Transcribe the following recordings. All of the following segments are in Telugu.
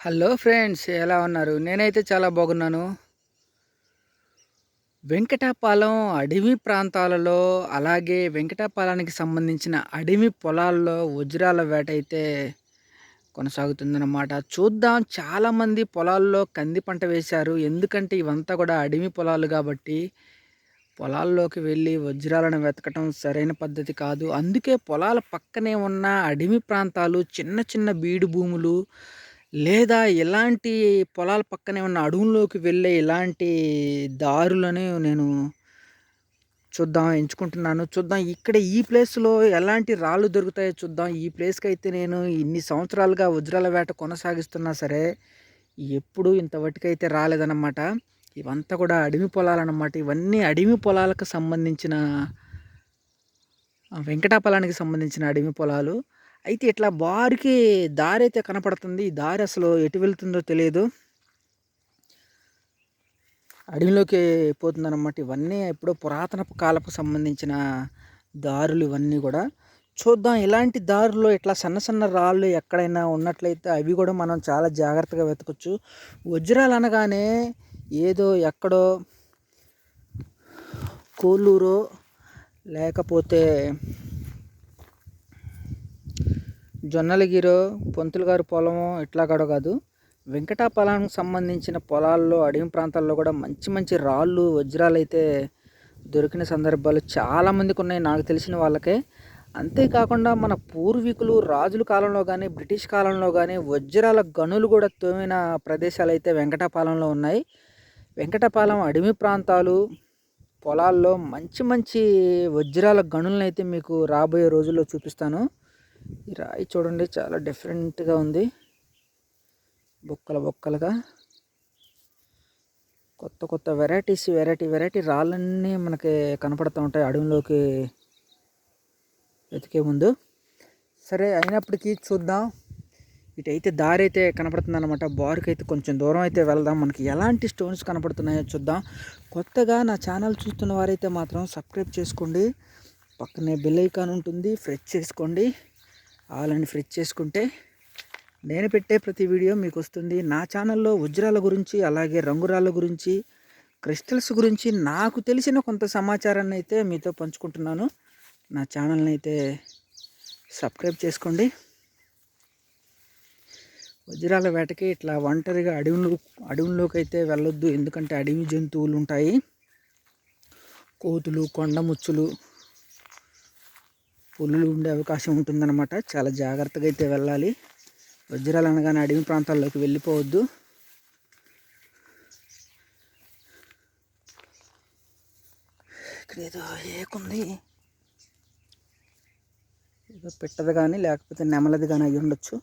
హలో ఫ్రెండ్స్ ఎలా ఉన్నారు? నేనైతే చాలా బాగున్నాను. వెంకటాపాలెం అడవి ప్రాంతాలలో అలాగే వెంకటాపాలానికి సంబంధించిన అడవి పొలాల్లో వజ్రాల వేట అయితే కొనసాగుతుందన్నమాట. చూద్దాం చాలామంది పొలాల్లో కంది పంట వేశారు. ఎందుకంటే ఇవంతా కూడా అడవి పొలాలు కాబట్టి పొలాల్లోకి వెళ్ళి వజ్రాలను వెతకటం సరైన పద్ధతి కాదు. అందుకే పొలాల పక్కనే ఉన్న అడవి ప్రాంతాలు చిన్న చిన్న బీడు భూములు లేదా ఇలాంటి పొలాల పక్కనే ఉన్న అడవుల్లోకి వెళ్ళే ఇలాంటి దారులను నేను చూద్దాం ఎంచుకుంటున్నాను. చూద్దాం ఇక్కడ ఈ ప్లేస్లో ఎలాంటి రాళ్ళు దొరుకుతాయో చూద్దాం. ఈ ప్లేస్కి అయితే నేను ఇన్ని సంవత్సరాలుగా వజ్రాల వేట కొనసాగిస్తున్నా సరే ఎప్పుడు ఇంతవరకైతే రాలేదన్నమాట. ఇవంతా కూడా అడవి పొలాలన్నమాట. ఇవన్నీ అడవి పొలాలకు సంబంధించిన వెంకటాపలానికి సంబంధించిన అడవి పొలాలు. అయితే ఇట్లా బారికి దారి అయితే కనపడుతుంది. ఈ దారి అసలు ఎటు వెళ్తుందో తెలియదు. అడవిలోకి పోతుందన్నమాట. ఇవన్నీ ఎప్పుడో పురాతన కాలపు సంబంధించిన దారులు ఇవన్నీ కూడా. చూద్దాం ఇలాంటి దారుల్లో ఇట్లా సన్న సన్న రాళ్ళు ఎక్కడైనా ఉన్నట్లయితే అవి కూడా మనం చాలా జాగ్రత్తగా వెతకొచ్చు. వజ్రాలు అనగానే ఏదో ఎక్కడో కోలూరో లేకపోతే జొన్నలగిరో పొంతులు గారి పొలము ఇట్లా కూడా కాదు. వెంకటాపలానికి సంబంధించిన పొలాల్లో అడవి ప్రాంతాల్లో కూడా మంచి మంచి రాళ్ళు వజ్రాలు అయితే దొరికిన సందర్భాలు చాలామందికి ఉన్నాయి నాకు తెలిసిన వాళ్ళకే. అంతేకాకుండా మన పూర్వీకులు రాజుల కాలంలో కానీ బ్రిటిష్ కాలంలో కానీ వజ్రాల గనులు కూడా తోమిన ప్రదేశాలు అయితే వెంకటపాలెంలో ఉన్నాయి. వెంకటపాలెం అడవి ప్రాంతాలు పొలాల్లో మంచి మంచి వజ్రాల గనులను అయితే మీకు రాబోయే రోజుల్లో చూపిస్తాను. ఈ రాయి చూడండి చాలా డిఫరెంట్గా ఉంది. బొక్కల బొక్కలుగా. కొత్త కొత్త వెరైటీస్ వెరైటీ వెరైటీ రాళ్ళన్నీ మనకి కనపడుతూ ఉంటాయి అడవిలోకి వెతికే ముందు. సరే అయినప్పటికీ చూద్దాం. ఇటైతే దారి అయితే కనపడుతుంది అనమాట బార్కి అయితే కొంచెం దూరం అయితే వెళ్దాం. మనకి ఎలాంటి స్టోన్స్ కనపడుతున్నాయో చూద్దాం. కొత్తగా నా ఛానల్ చూస్తున్న వారైతే మాత్రం సబ్స్క్రైబ్ చేసుకోండి. పక్కనే బెల్ ఐకాన్ ఉంటుంది ఫ్రెష్ చేసుకోండి. వాళ్ళని ఫ్రెచ్ చేసుకుంటే నేను పెట్టే ప్రతి వీడియో మీకు వస్తుంది. నా ఛానల్లో వజ్రాల గురించి అలాగే రంగురాళ్ళ గురించి క్రిస్టల్స్ గురించి నాకు తెలిసిన కొంత సమాచారాన్ని అయితే మీతో పంచుకుంటున్నాను. నా ఛానల్ని అయితే సబ్స్క్రైబ్ చేసుకోండి. వజ్రాల వేటకి ఇట్లా ఒంటరిగా అడవులు అడవుల్లోకి అయితే వెళ్ళొద్దు. ఎందుకంటే అడవి జంతువులు ఉంటాయి కోతులు కొండముచ్చులు పులులు ఉండే అవకాశం ఉంటుందన్నమాట. చాలా జాగ్రత్తగా అయితే వెళ్ళాలి. వజ్రాలు అనగానే అడవి ప్రాంతాల్లోకి వెళ్ళిపోవద్దు. ఇక్కడ ఏదో ఏకుంది. ఏదో పెట్టదు కానీ లేకపోతే నెమలది కానీ అయ్యి ఉండొచ్చు.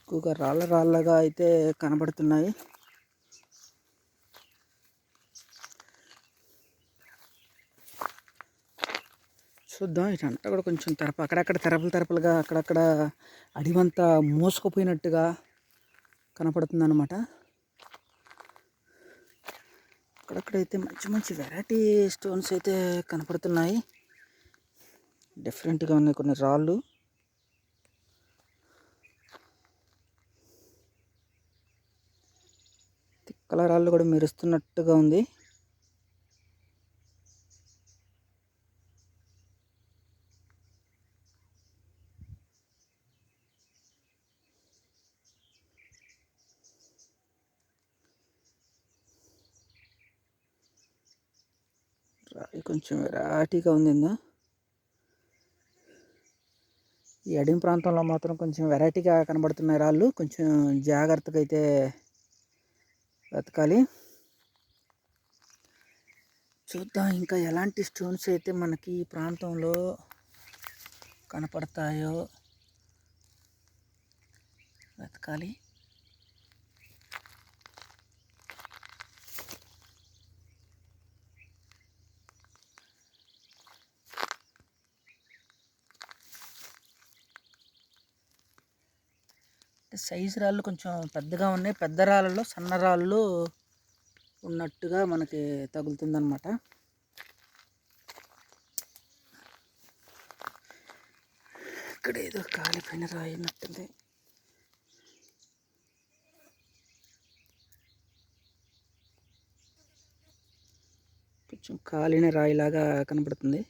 ఎక్కువగా రాళ్ళ రాళ్ళగా అయితే కనబడుతున్నాయి. చూద్దాం. ఇటంతా కూడా కొంచెం తరపు అక్కడక్కడ తెరపలు తెరపలుగా అక్కడక్కడ అడివంతా మోసుకుపోయినట్టుగా కనపడుతుందన్నమాట. అక్కడక్కడైతే మంచి మంచి వెరైటీ స్టోన్స్ అయితే కనపడుతున్నాయి. డిఫరెంట్గా ఉన్నాయి కొన్ని రాళ్ళు. తిక్కల రాళ్ళు కూడా మెరుస్తున్నట్టుగా ఉంది. కొంచెం వెరైటీగా ఉంది ఈ అడవి ప్రాంతంలో మాత్రం కొంచెం వెరైటీగా కనబడుతున్నాయి రాళ్ళు. కొంచెం జాగ్రత్తగా అయితే వెతకాలి. చూద్దాం ఇంకా ఎలాంటి స్టోన్స్ అయితే మనకి ఈ ప్రాంతంలో కనపడతాయో వెతకాలి. సైజు రాళ్ళు కొంచెం పెద్దగా ఉన్నాయి. పెద్ద రాళ్ళలో సన్న రాళ్ళు ఉన్నట్టుగా మనకి తగులుతుందన్నమాట. ఇక్కడ ఏదో కాలిపోయిన రాయి ఉన్నట్టుంది కొంచెం కాలిన రాయిలాగా కనబడుతుంది.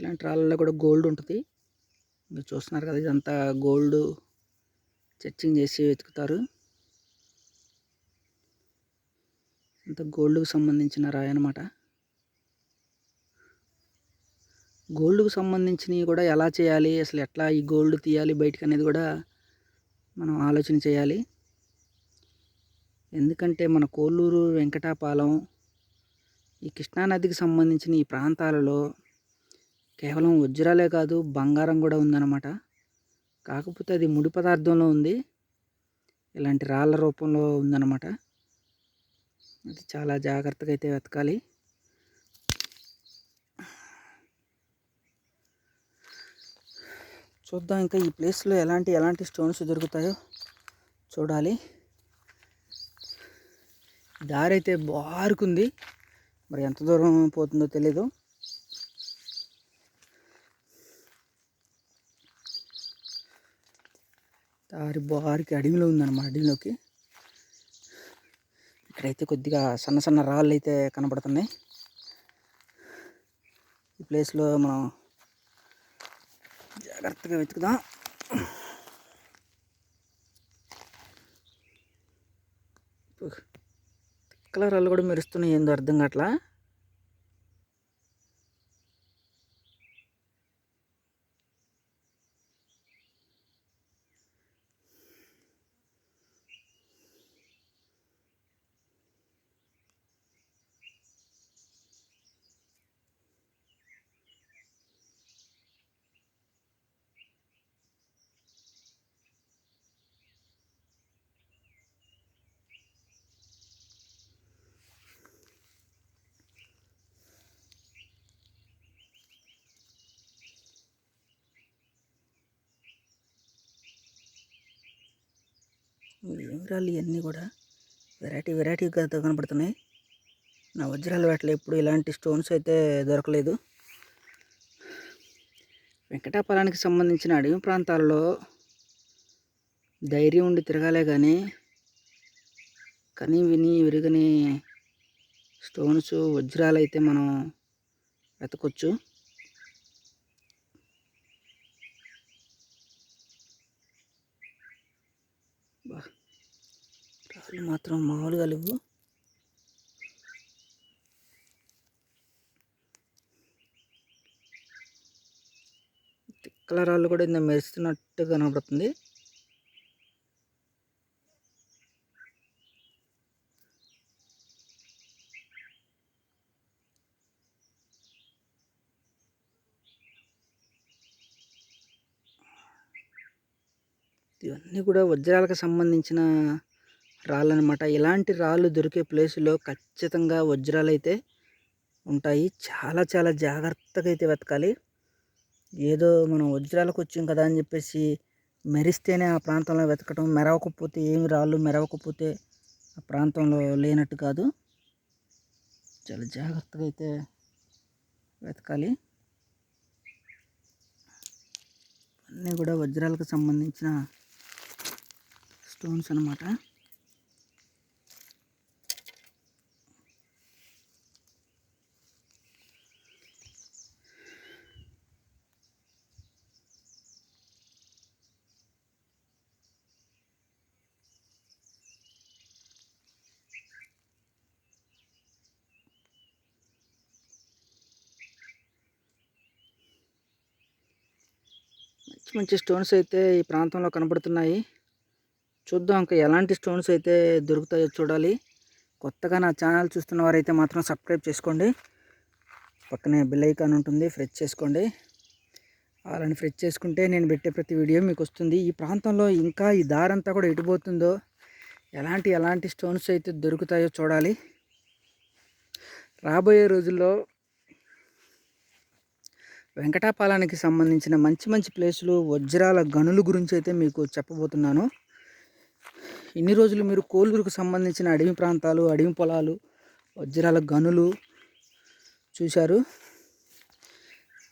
ఇట్లాంటి రాళ్ళలో కూడా గోల్డ్ ఉంటుంది. మీరు చూస్తున్నారు కదా ఇదంతా గోల్డ్ చర్చింగ్ చేసి వెతుకుతారు. అంత గోల్డ్కు సంబంధించిన రాయి అనమాట గోల్డ్కు సంబంధించినవి కూడా ఎలా చేయాలి అసలు ఎట్లా ఈ గోల్డ్ తీయాలి బయటకు అనేది కూడా మనం ఆలోచన చేయాలి. ఎందుకంటే మన కోల్లూరు వెంకటాపాలెం ఈ కృష్ణానదికి సంబంధించిన ఈ ప్రాంతాలలో కేవలం వజ్రాలే కాదు బంగారం కూడా ఉందన్నమాట. కాకపోతే అది ముడి పదార్థంలో ఉంది. ఇలాంటి రాళ్ళ రూపంలో ఉందన్నమాట. అది చాలా జాగ్రత్తగా అయితే వెతకాలి. చూద్దాం ఇంకా ఈ ప్లేస్లో ఎలాంటి ఎలాంటి స్టోన్స్ దొరుకుతాయో చూడాలి. దారి అయితే బారుకుంది. మరి ఎంత దూరం పోతుందో తెలీదు. దారి బారికి అడవిలో ఉందన్నమాట అడవిలోకి. ఇక్కడైతే కొద్దిగా సన్న సన్న రాళ్ళు అయితే కనబడుతున్నాయి ఈ ప్లేస్లో మనం జాగ్రత్తగా వెతుకుదాం. కలర్ రాళ్ళు కూడా మెరుస్తున్నాయి ఏందో అర్థం కావట్లా. ఏం రాళ్ళు ఇవన్నీ కూడా వెరైటీ వెరైటీగా కనపడుతున్నాయి నా వజ్రాల వేటలో ఎప్పుడు ఇలాంటి స్టోన్స్ అయితే దొరకలేదు. వెంకటాపురానికి సంబంధించిన అడవి ప్రాంతాల్లో ధైర్యం ఉండి తిరగాలే కానీ కని విని విరిగని స్టోన్స్ వజ్రాలు అయితే మనం వెతకొచ్చు. ఆకులు మాత్రం మామూలుగా లేవు. తిక్కల రాళ్ళు కూడా ఇంత మెరుస్తున్నట్టు కనబడుతుంది. ఇవన్నీ కూడా వజ్రాలకు సంబంధించిన రాళ్ళు అనమాట ఇలాంటి రాళ్ళు దొరికే ప్లేసులో ఖచ్చితంగా వజ్రాలు అయితే ఉంటాయి. చాలా చాలా జాగ్రత్తగా అయితే వెతకాలి. ఏదో మనం వజ్రాలకు వచ్చాం కదా అని చెప్పేసి మెరిస్తేనే ఆ ప్రాంతంలో వెతకటం మెరవకపోతే ఏమి రాళ్ళు మెరవకపోతే ఆ ప్రాంతంలో లేనట్టు కాదు. చాలా జాగ్రత్తగా అయితే వెతకాలి. అన్నీ కూడా వజ్రాలకు సంబంధించిన స్టోన్స్ అనమాట మంచి మంచి స్టోన్స్ అయితే ఈ ప్రాంతంలో కనబడుతున్నాయి. చూద్దాం ఇంకా ఎలాంటి స్టోన్స్ అయితే దొరుకుతాయో చూడాలి. కొత్తగా నా ఛానల్ చూస్తున్న వారైతే మాత్రం సబ్స్క్రైబ్ చేసుకోండి. పక్కనే బెల్ ఐకాన్ ఉంటుంది ఫ్రెష్ చేసుకోండి. అలాని ఫ్రెష్ చేసుకుంటే నేను పెట్టే ప్రతి వీడియో మీకు వస్తుంది. ఈ ప్రాంతంలో ఇంకా ఈ దారంతా కూడా ఎటుపోతుందో ఎలాంటి ఎలాంటి స్టోన్స్ అయితే దొరుకుతాయో చూడాలి. రాబోయే రోజుల్లో వెంకటాపాలానికి సంబంధించిన మంచి మంచి ప్లేసులు వజ్రాల గనుల గురించి అయితే మీకు చెప్పబోతున్నాను. ఇన్ని రోజులు మీరు కోలూరుకు సంబంధించిన అడవి ప్రాంతాలు అడవి పొలాలు వజ్రాల గనులు చూశారు.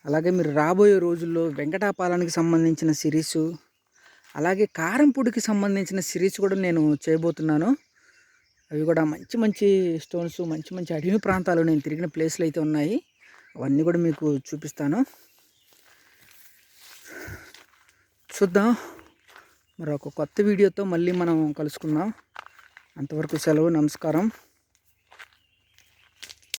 అలాగే మీరు రాబోయే రోజుల్లో వెంకటాపాలానికి సంబంధించిన సిరీస్ అలాగే కారంపూడికి సంబంధించిన సిరీస్ కూడా నేను చేయబోతున్నాను. అవి కూడా మంచి మంచి స్టోన్స్ మంచి మంచి అడవి ప్రాంతాలు నేను తిరిగిన ప్లేస్లు అయితే ఉన్నాయి. అవన్నీ కూడా మీకు చూపిస్తాను. చూద్దాం. మరి ఒక కొత్త వీడియోతో మళ్ళీ మనం కలుసుకుందాం. అంతవరకు సెలవు నమస్కారం.